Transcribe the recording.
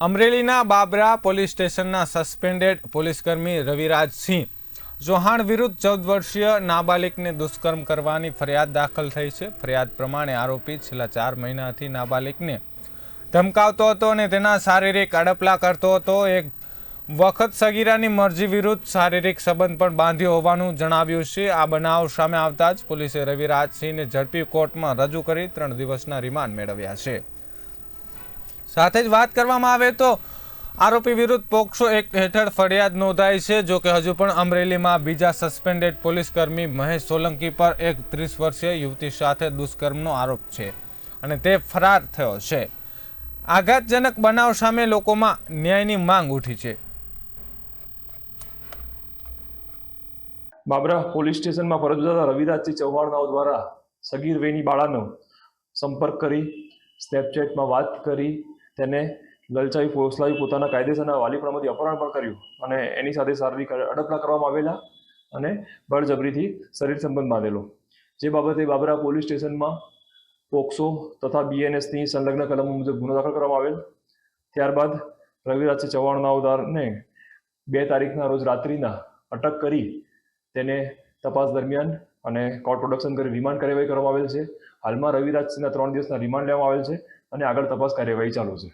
અમરેલીના બાબરા પોલીસ સ્ટેશનના સસ્પેન્ડેડ પોલીસકર્મી રવિરાજસિંહ ચૌહાણ વિરુદ્ધ ચૌદ વર્ષીય નાબાલિગને દુષ્કર્મ કરવાની ફરિયાદ દાખલ થઈ છે. ફરિયાદ પ્રમાણે આરોપી છેલ્લા ચાર મહિનાથી નાબાલિગને ધમકાવતો હતો અને તેના શારીરિક અડપલા કરતો હતો. એક વખત સગીરાની મરજી વિરુદ્ધ શારીરિક સંબંધ પણ બાંધ્યો હોવાનું જણાવ્યું છે. આ બનાવ સામે આવતા જ પોલીસે રવિરાજસિંહને ઝડપી કોર્ટમાં રજૂ કરી ત્રણ દિવસના રિમાન્ડ મેળવ્યા છે. સાથે જ વાત કરવામાં આવે તો આરોપી વિરુદ્ધ પોક્સો એક્ટ હેઠળ ફરિયાદ નોંધાઈ છે. જો કે હજુ પણ અમરેલીમાં બીજા સસ્પેન્ડેડ પોલીસકર્મી મહેશ સોલંકી પર એક ત્રીસ વર્ષીય યુવતી સાથે દુષ્કર્મનો આરોપ છે અને તે ફરાર થયો છે. આઘાતજનક બનાવ સામે લોકોમાં ન્યાયની માંગ ઉઠી છે. બાબરા પોલીસ સ્ટેશનમાં ફરજ બજાવતા રવિરાજસિંહ ચૌહાણ નાવ દ્વારા સગીર વેની બાળાનો સંપર્ક કરી, સ્નેપચેટમાં વાત કરી તેને લલચાવી ફોસલાવી પોતાના કાયદેસરના વાલીપણામાંથી અપહરણ પણ કર્યું અને એની સાથે શારીરિક અડપલા કરવામાં આવેલા અને બળજબરીથી શરીર સંબંધ બાંધેલો. જે બાબતે બાબરા પોલીસ સ્ટેશનમાં પોક્સો તથા બીએનએસની સંલગ્ન કલમો મુજબ ગુનો દાખલ કરવામાં આવેલ. ત્યારબાદ રવિરાજસિંહ ચૌહાણ નાવદારને બે તારીખના રોજ રાત્રિના અટક કરી તેને તપાસ દરમિયાન અને કોર્ટ પ્રોડક્શન કરી રિમાન્ડ કાર્યવાહી કરવામાં આવેલ છે. હાલમાં રવિરાજસિંહના ત્રણ દિવસના રિમાન્ડ લેવામાં આવેલ છે અને આગળ તપાસ કાર્યવાહી ચાલુ છે.